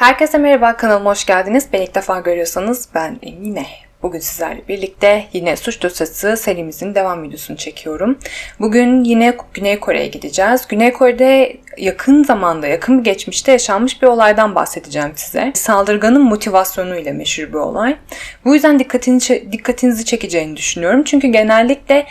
Herkese merhaba, kanalıma hoş geldiniz. Beni ilk defa görüyorsanız ben Emine. Bugün sizlerle birlikte yine suç dosyası serimizin devam videosunu çekiyorum. Bugün yine Güney Kore'ye gideceğiz. Güney Kore'de yakın zamanda, yakın bir geçmişte yaşanmış bir olaydan bahsedeceğim size. Saldırganın motivasyonu ile meşhur bir olay. Bu yüzden dikkatinizi, dikkatinizi çekeceğini düşünüyorum. Çünkü genellikle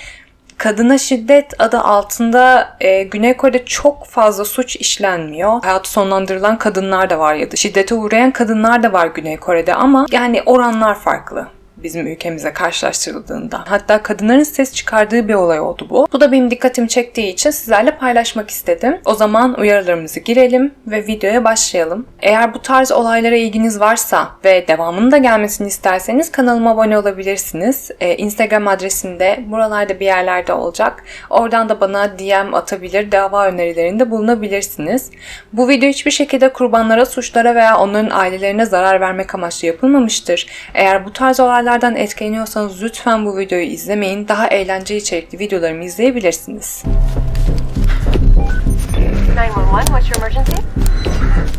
kadına şiddet adı altında e, Güney Kore'de çok fazla suç işlenmiyor. Hayatı sonlandırılan kadınlar da var ya da şiddete uğrayan kadınlar da var Güney Kore'de ama yani oranlar farklı bizim ülkemize karşılaştırıldığında. Hatta kadınların ses çıkardığı bir olay oldu bu. Bu da benim dikkatimi çektiği için sizlerle paylaşmak istedim. O zaman uyarılarımızı girelim ve videoya başlayalım. Eğer bu tarz olaylara ilginiz varsa ve devamının da gelmesini isterseniz kanalıma abone olabilirsiniz. Ee, Instagram adresinde buralarda bir yerlerde olacak. Oradan da bana DM atabilir, dava önerilerinde bulunabilirsiniz. Bu video hiçbir şekilde kurbanlara, suçlara veya onların ailelerine zarar vermek amaçlı yapılmamıştır. Eğer bu tarz olaylar olaylardan etkileniyorsanız lütfen bu videoyu izlemeyin. Daha eğlenceli içerikli videolarımı izleyebilirsiniz. 911, what's your emergency?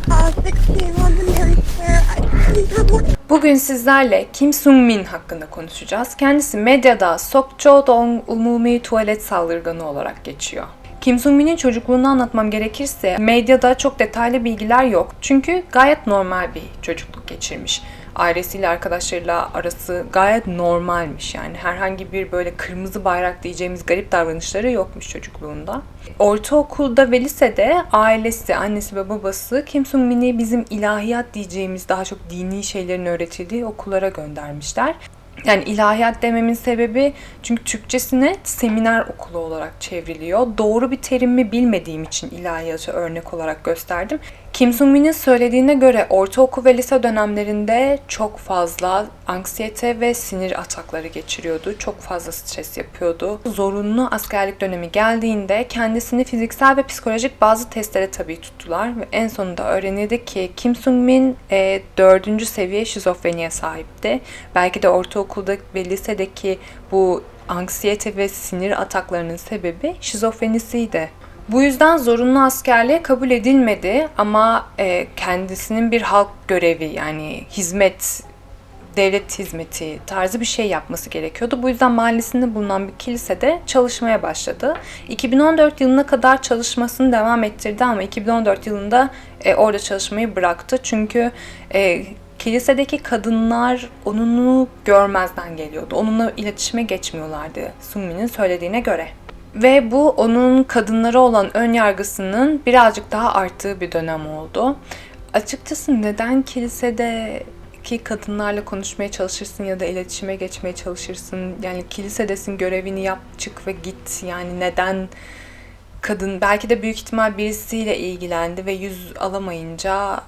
Uh, 16 London Mary Square. I didn't have one. Bugün sizlerle Kim Sung Min hakkında konuşacağız. Kendisi medyada Sokcho Dong Umumi Tuvalet Saldırganı olarak geçiyor. Kim Sung Min'in çocukluğunu anlatmam gerekirse medyada çok detaylı bilgiler yok. Çünkü gayet normal bir çocukluk geçirmiş ailesiyle arkadaşlarıyla arası gayet normalmiş yani herhangi bir böyle kırmızı bayrak diyeceğimiz garip davranışları yokmuş çocukluğunda. Ortaokulda ve lisede ailesi, annesi ve babası Kim Sung Min'i bizim ilahiyat diyeceğimiz daha çok dini şeylerin öğretildiği okullara göndermişler. Yani ilahiyat dememin sebebi çünkü Türkçesine seminer okulu olarak çevriliyor. Doğru bir terim mi bilmediğim için ilahiyatı örnek olarak gösterdim. Kim Sung Min'in söylediğine göre ortaokul ve lise dönemlerinde çok fazla anksiyete ve sinir atakları geçiriyordu. Çok fazla stres yapıyordu. Zorunlu askerlik dönemi geldiğinde kendisini fiziksel ve psikolojik bazı testlere tabi tuttular. Ve en sonunda öğrenildi ki Kim Sung Min e, 4. seviye şizofreniye sahipti. Belki de ortaokulda ve lisedeki bu anksiyete ve sinir ataklarının sebebi şizofrenisiydi. Bu yüzden zorunlu askerliğe kabul edilmedi ama e, kendisinin bir halk görevi yani hizmet, devlet hizmeti tarzı bir şey yapması gerekiyordu. Bu yüzden mahallesinde bulunan bir kilisede çalışmaya başladı. 2014 yılına kadar çalışmasını devam ettirdi ama 2014 yılında e, orada çalışmayı bıraktı. Çünkü e, kilisedeki kadınlar onunu görmezden geliyordu. Onunla iletişime geçmiyorlardı Sunmi'nin söylediğine göre. Ve bu onun kadınlara olan ön yargısının birazcık daha arttığı bir dönem oldu. Açıkçası neden kilisede ki kadınlarla konuşmaya çalışırsın ya da iletişime geçmeye çalışırsın. Yani kilisedesin görevini yap çık ve git. Yani neden kadın belki de büyük ihtimal birisiyle ilgilendi ve yüz alamayınca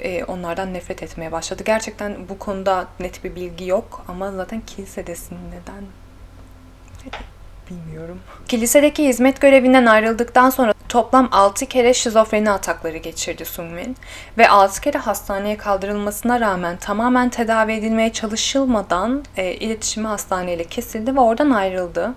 e, onlardan nefret etmeye başladı. Gerçekten bu konuda net bir bilgi yok ama zaten kilisedesin neden? Bilmiyorum. Kilisedeki hizmet görevinden ayrıldıktan sonra toplam 6 kere şizofreni atakları geçirdi Sungmin ve 6 kere hastaneye kaldırılmasına rağmen tamamen tedavi edilmeye çalışılmadan e, iletişimi hastaneyle kesildi ve oradan ayrıldı.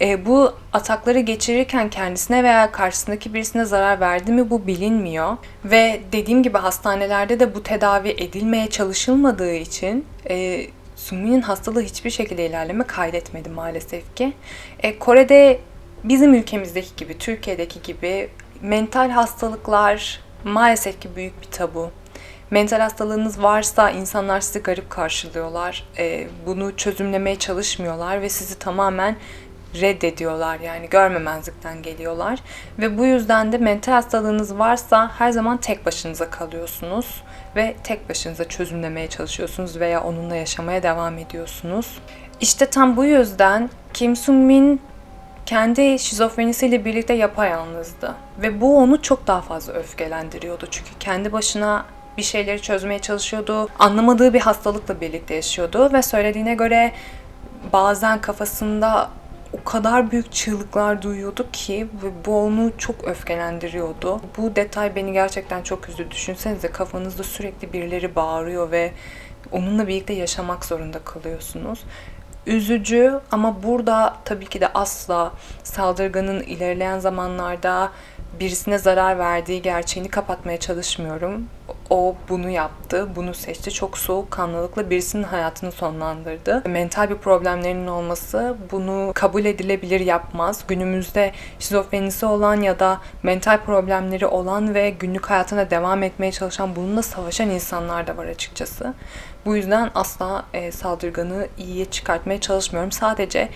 E, bu atakları geçirirken kendisine veya karşısındaki birisine zarar verdi mi bu bilinmiyor. Ve dediğim gibi hastanelerde de bu tedavi edilmeye çalışılmadığı için e, Sumi'nin hastalığı hiçbir şekilde ilerleme kaydetmedi maalesef ki. E, Kore'de bizim ülkemizdeki gibi, Türkiye'deki gibi mental hastalıklar maalesef ki büyük bir tabu. Mental hastalığınız varsa insanlar sizi garip karşılıyorlar. E, bunu çözümlemeye çalışmıyorlar ve sizi tamamen reddediyorlar yani görmemezlikten geliyorlar. Ve bu yüzden de mental hastalığınız varsa her zaman tek başınıza kalıyorsunuz ve tek başınıza çözümlemeye çalışıyorsunuz veya onunla yaşamaya devam ediyorsunuz. İşte tam bu yüzden Kim Sung Min kendi şizofrenisiyle birlikte yapayalnızdı. Ve bu onu çok daha fazla öfkelendiriyordu. Çünkü kendi başına bir şeyleri çözmeye çalışıyordu. Anlamadığı bir hastalıkla birlikte yaşıyordu ve söylediğine göre bazen kafasında o kadar büyük çığlıklar duyuyordu ki ve bu onu çok öfkelendiriyordu. Bu detay beni gerçekten çok üzdü. Düşünsenize kafanızda sürekli birileri bağırıyor ve onunla birlikte yaşamak zorunda kalıyorsunuz. Üzücü ama burada tabii ki de asla saldırganın ilerleyen zamanlarda birisine zarar verdiği gerçeğini kapatmaya çalışmıyorum. O bunu yaptı, bunu seçti. Çok soğukkanlılıkla birisinin hayatını sonlandırdı. Mental bir problemlerinin olması bunu kabul edilebilir yapmaz. Günümüzde şizofrenisi olan ya da mental problemleri olan ve günlük hayatına devam etmeye çalışan, bununla savaşan insanlar da var açıkçası. Bu yüzden asla e, saldırganı iyiye çıkartmaya çalışmıyorum. Sadece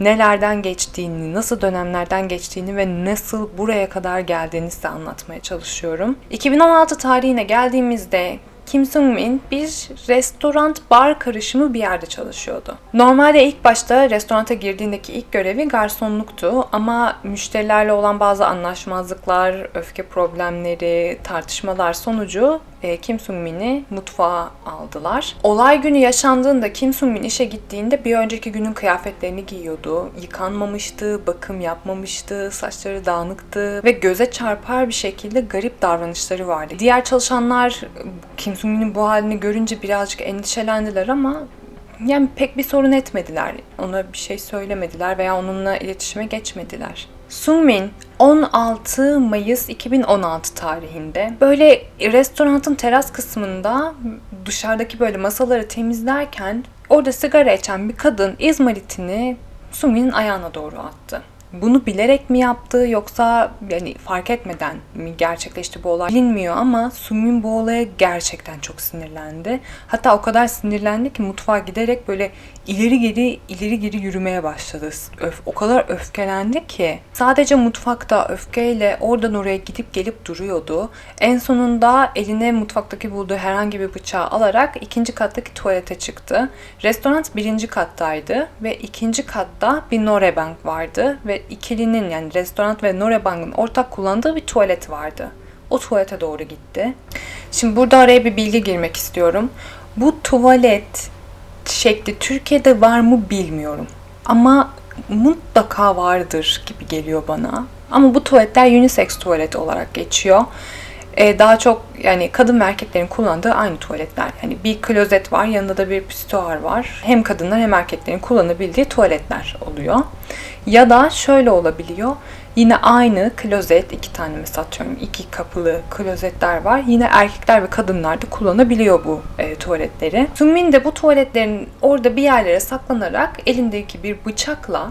nelerden geçtiğini, nasıl dönemlerden geçtiğini ve nasıl buraya kadar geldiğini size anlatmaya çalışıyorum. 2016 tarihine geldiğimizde Kim Sung Min bir restoran bar karışımı bir yerde çalışıyordu. Normalde ilk başta restoranta girdiğindeki ilk görevi garsonluktu ama müşterilerle olan bazı anlaşmazlıklar, öfke problemleri, tartışmalar sonucu e, Kim Sung Min'i mutfağa aldılar. Olay günü yaşandığında Kim Sung Min işe gittiğinde bir önceki günün kıyafetlerini giyiyordu. Yıkanmamıştı, bakım yapmamıştı, saçları dağınıktı ve göze çarpar bir şekilde garip davranışları vardı. Diğer çalışanlar Kim Sung Min'in bu halini görünce birazcık endişelendiler ama yani pek bir sorun etmediler. Ona bir şey söylemediler veya onunla iletişime geçmediler. Sungmin 16 Mayıs 2016 tarihinde böyle restoranın teras kısmında dışarıdaki böyle masaları temizlerken orada sigara içen bir kadın izmaritini Sungmin'in ayağına doğru attı. Bunu bilerek mi yaptı yoksa yani fark etmeden mi gerçekleşti bu olay bilinmiyor ama Sungmin bu olaya gerçekten çok sinirlendi. Hatta o kadar sinirlendi ki mutfağa giderek böyle ileri geri ileri geri yürümeye başladı. Öf, o kadar öfkelendi ki sadece mutfakta öfkeyle oradan oraya gidip gelip duruyordu. En sonunda eline mutfaktaki bulduğu herhangi bir bıçağı alarak ikinci kattaki tuvalete çıktı. Restoran birinci kattaydı ve ikinci katta bir Norebank vardı ve ikilinin yani restoran ve Norebank'ın ortak kullandığı bir tuvalet vardı. O tuvalete doğru gitti. Şimdi burada araya bir bilgi girmek istiyorum. Bu tuvalet şekli Türkiye'de var mı bilmiyorum. Ama mutlaka vardır gibi geliyor bana. Ama bu tuvaletler unisex tuvalet olarak geçiyor. Ee, daha çok yani kadın ve erkeklerin kullandığı aynı tuvaletler. Yani bir klozet var, yanında da bir pistüar var. Hem kadınlar hem erkeklerin kullanabildiği tuvaletler oluyor. Ya da şöyle olabiliyor. Yine aynı klozet, iki tane mesela atıyorum iki kapılı klozetler var. Yine erkekler ve kadınlar da kullanabiliyor bu e, tuvaletleri. Sungmin de bu tuvaletlerin orada bir yerlere saklanarak elindeki bir bıçakla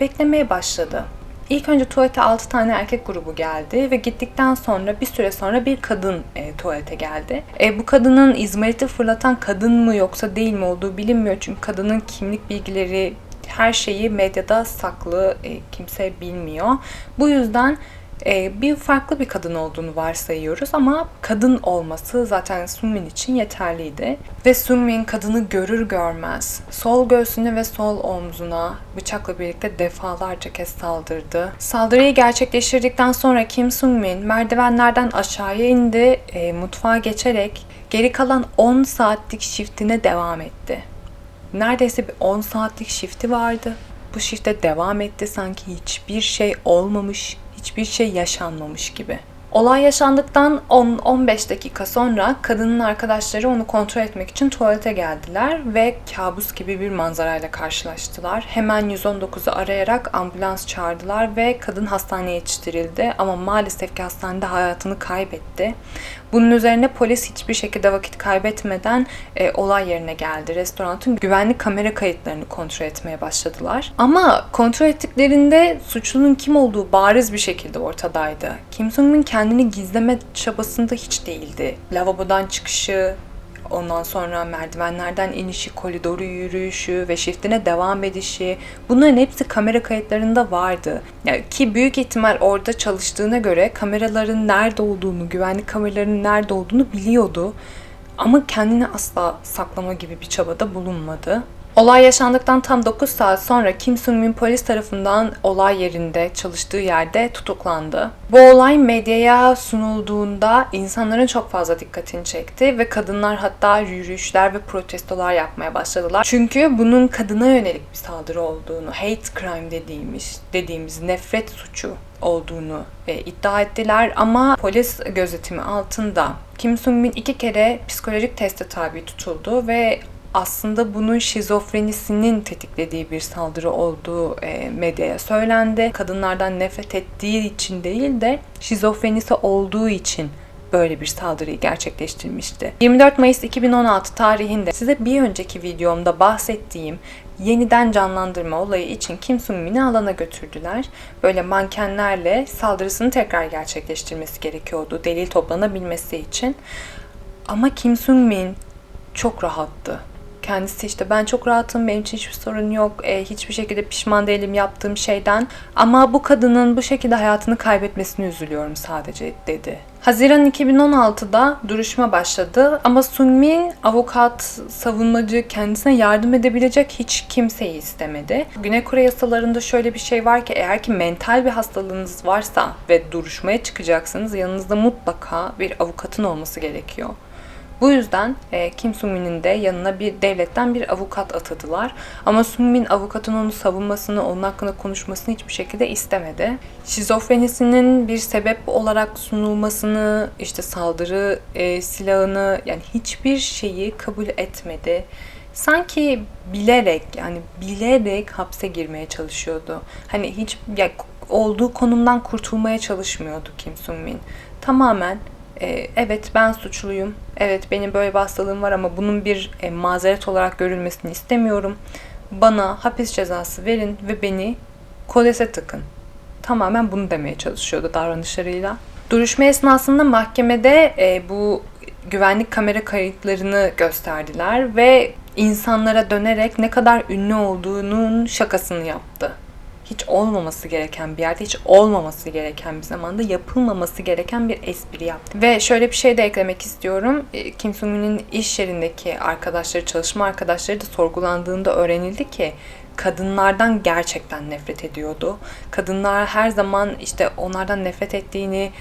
beklemeye başladı. İlk önce tuvalete 6 tane erkek grubu geldi ve gittikten sonra bir süre sonra bir kadın e, tuvalete geldi. E, bu kadının izmariti fırlatan kadın mı yoksa değil mi olduğu bilinmiyor çünkü kadının kimlik bilgileri her şeyi medyada saklı, e, kimse bilmiyor. Bu yüzden e, bir farklı bir kadın olduğunu varsayıyoruz ama kadın olması zaten Sunmin için yeterliydi. Ve Sunmin kadını görür görmez sol göğsüne ve sol omzuna bıçakla birlikte defalarca kez saldırdı. Saldırıyı gerçekleştirdikten sonra Kim Sunmin merdivenlerden aşağıya indi, e, mutfağa geçerek geri kalan 10 saatlik shiftine devam etti. Neredeyse bir 10 saatlik shifti vardı. Bu shifte devam etti sanki hiçbir şey olmamış, hiçbir şey yaşanmamış gibi. Olay yaşandıktan 10-15 dakika sonra kadının arkadaşları onu kontrol etmek için tuvalete geldiler ve kabus gibi bir manzarayla karşılaştılar. Hemen 119'u arayarak ambulans çağırdılar ve kadın hastaneye yetiştirildi ama maalesef ki hastanede hayatını kaybetti. Bunun üzerine polis hiçbir şekilde vakit kaybetmeden e, olay yerine geldi. Restoranın güvenlik kamera kayıtlarını kontrol etmeye başladılar. Ama kontrol ettiklerinde suçlunun kim olduğu bariz bir şekilde ortadaydı. Kim Sung-min kendini gizleme çabasında hiç değildi. Lavabodan çıkışı, Ondan sonra merdivenlerden inişi, koridoru yürüyüşü ve shiftine devam edişi bunların hepsi kamera kayıtlarında vardı. Yani ki büyük ihtimal orada çalıştığına göre kameraların nerede olduğunu, güvenlik kameralarının nerede olduğunu biliyordu. Ama kendini asla saklama gibi bir çabada bulunmadı. Olay yaşandıktan tam 9 saat sonra Kim Sung-min polis tarafından olay yerinde çalıştığı yerde tutuklandı. Bu olay medyaya sunulduğunda insanların çok fazla dikkatini çekti ve kadınlar hatta yürüyüşler ve protestolar yapmaya başladılar. Çünkü bunun kadına yönelik bir saldırı olduğunu, hate crime dediğimiz dediğimiz nefret suçu olduğunu e, iddia ettiler ama polis gözetimi altında Kim Sung-min iki kere psikolojik teste tabi tutuldu ve aslında bunun şizofrenisinin tetiklediği bir saldırı olduğu e, medyaya söylendi. Kadınlardan nefret ettiği için değil de şizofrenisi olduğu için böyle bir saldırıyı gerçekleştirmişti. 24 Mayıs 2016 tarihinde size bir önceki videomda bahsettiğim yeniden canlandırma olayı için Kim Sung Min'i alana götürdüler. Böyle mankenlerle saldırısını tekrar gerçekleştirmesi gerekiyordu delil toplanabilmesi için. Ama Kim Sung Min çok rahattı. Kendisi işte ben çok rahatım, benim için hiçbir sorun yok, e, hiçbir şekilde pişman değilim yaptığım şeyden. Ama bu kadının bu şekilde hayatını kaybetmesine üzülüyorum sadece dedi. Haziran 2016'da duruşma başladı ama Sungmin avukat, savunmacı, kendisine yardım edebilecek hiç kimseyi istemedi. Güney Kore yasalarında şöyle bir şey var ki eğer ki mental bir hastalığınız varsa ve duruşmaya çıkacaksınız yanınızda mutlaka bir avukatın olması gerekiyor. Bu yüzden e, Kim Sung-min'in de yanına bir devletten bir avukat atadılar. Ama Sung-min avukatın onu savunmasını, onun hakkında konuşmasını hiçbir şekilde istemedi. Şizofrenisinin bir sebep olarak sunulmasını, işte saldırı e, silahını yani hiçbir şeyi kabul etmedi. Sanki bilerek yani bilerek hapse girmeye çalışıyordu. Hani hiç ya, olduğu konumdan kurtulmaya çalışmıyordu Kim Sung-min. Tamamen e, evet ben suçluyum, evet benim böyle bir hastalığım var ama bunun bir e, mazeret olarak görülmesini istemiyorum. Bana hapis cezası verin ve beni kodese tıkın. Tamamen bunu demeye çalışıyordu davranışlarıyla. Duruşma esnasında mahkemede e, bu güvenlik kamera kayıtlarını gösterdiler ve insanlara dönerek ne kadar ünlü olduğunun şakasını yaptı hiç olmaması gereken bir yerde, hiç olmaması gereken bir zamanda yapılmaması gereken bir espri yaptı. Ve şöyle bir şey de eklemek istiyorum. E, Kim Sung-min'in iş yerindeki arkadaşları, çalışma arkadaşları da sorgulandığında öğrenildi ki kadınlardan gerçekten nefret ediyordu. Kadınlar her zaman işte onlardan nefret ettiğini,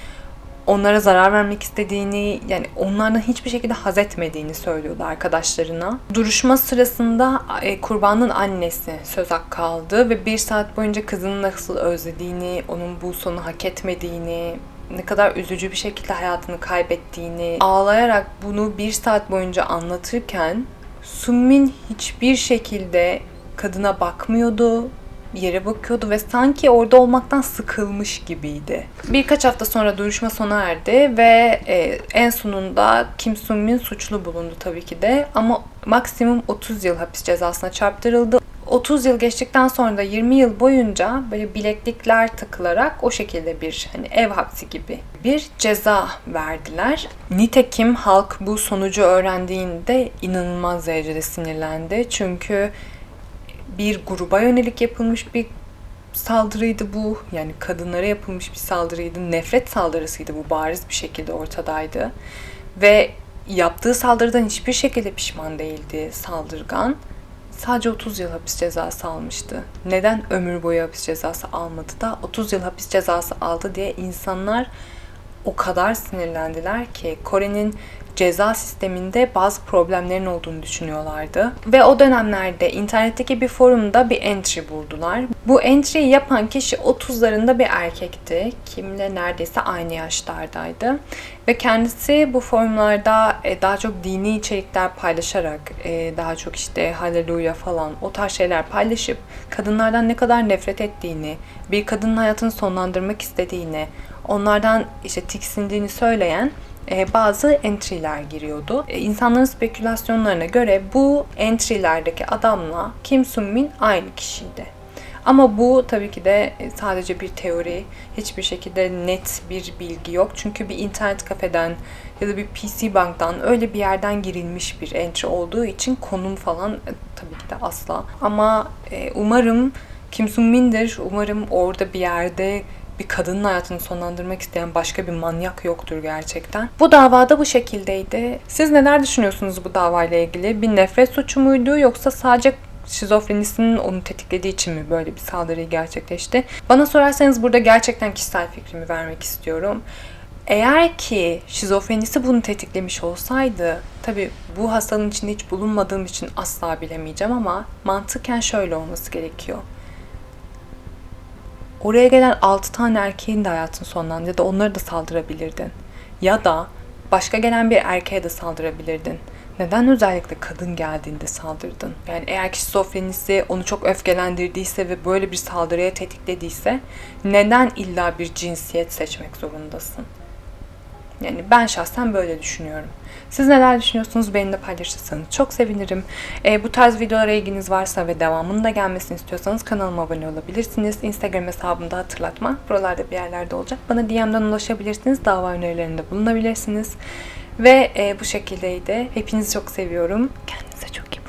onlara zarar vermek istediğini, yani onlardan hiçbir şekilde haz etmediğini söylüyordu arkadaşlarına. Duruşma sırasında e, kurbanın annesi söz hakkı aldı ve bir saat boyunca kızını nasıl özlediğini, onun bu sonu hak etmediğini, ne kadar üzücü bir şekilde hayatını kaybettiğini ağlayarak bunu bir saat boyunca anlatırken Summin hiçbir şekilde kadına bakmıyordu yere bakıyordu ve sanki orada olmaktan sıkılmış gibiydi. Birkaç hafta sonra duruşma sona erdi ve e, en sonunda Kim Sung Min suçlu bulundu tabii ki de ama maksimum 30 yıl hapis cezasına çarptırıldı. 30 yıl geçtikten sonra da 20 yıl boyunca böyle bileklikler takılarak o şekilde bir hani ev hapsi gibi bir ceza verdiler. Nitekim halk bu sonucu öğrendiğinde inanılmaz derecede sinirlendi. Çünkü bir gruba yönelik yapılmış bir saldırıydı bu. Yani kadınlara yapılmış bir saldırıydı. Nefret saldırısıydı bu bariz bir şekilde ortadaydı. Ve yaptığı saldırıdan hiçbir şekilde pişman değildi saldırgan. Sadece 30 yıl hapis cezası almıştı. Neden ömür boyu hapis cezası almadı da 30 yıl hapis cezası aldı diye insanlar o kadar sinirlendiler ki Kore'nin ceza sisteminde bazı problemlerin olduğunu düşünüyorlardı. Ve o dönemlerde internetteki bir forumda bir entry buldular. Bu entry'yi yapan kişi 30'larında bir erkekti. Kimle neredeyse aynı yaşlardaydı. Ve kendisi bu forumlarda e, daha çok dini içerikler paylaşarak, e, daha çok işte haleluya falan o tarz şeyler paylaşıp kadınlardan ne kadar nefret ettiğini, bir kadının hayatını sonlandırmak istediğini, onlardan işte tiksindiğini söyleyen bazı entry'ler giriyordu. E, insanların spekülasyonlarına göre bu entry'lerdeki adamla Kim Sung Min aynı kişiydi. Ama bu tabii ki de e, sadece bir teori, hiçbir şekilde net bir bilgi yok. Çünkü bir internet kafeden ya da bir PC banktan öyle bir yerden girilmiş bir entry olduğu için konum falan e, tabii ki de asla. Ama e, umarım Kim Sung Min'dir. Umarım orada bir yerde bir kadının hayatını sonlandırmak isteyen başka bir manyak yoktur gerçekten. Bu davada bu şekildeydi. Siz neler düşünüyorsunuz bu davayla ilgili? Bir nefret suçu muydu yoksa sadece şizofrenisinin onu tetiklediği için mi böyle bir saldırıyı gerçekleşti? Bana sorarsanız burada gerçekten kişisel fikrimi vermek istiyorum. Eğer ki şizofrenisi bunu tetiklemiş olsaydı, tabi bu hastalığın içinde hiç bulunmadığım için asla bilemeyeceğim ama mantıken şöyle olması gerekiyor. Oraya gelen 6 tane erkeğin de hayatını sonlandı ya da onları da saldırabilirdin. Ya da başka gelen bir erkeğe de saldırabilirdin. Neden özellikle kadın geldiğinde saldırdın? Yani eğer ki şizofrenisi onu çok öfkelendirdiyse ve böyle bir saldırıya tetiklediyse neden illa bir cinsiyet seçmek zorundasın? Yani ben şahsen böyle düşünüyorum. Siz neler düşünüyorsunuz benimle paylaşırsanız çok sevinirim. E, bu tarz videolara ilginiz varsa ve devamının da gelmesini istiyorsanız kanalıma abone olabilirsiniz. Instagram hesabımda hatırlatma. Buralarda bir yerlerde olacak. Bana DM'den ulaşabilirsiniz. Dava önerilerinde bulunabilirsiniz. Ve e, bu şekildeydi. Hepinizi çok seviyorum. Kendinize çok iyi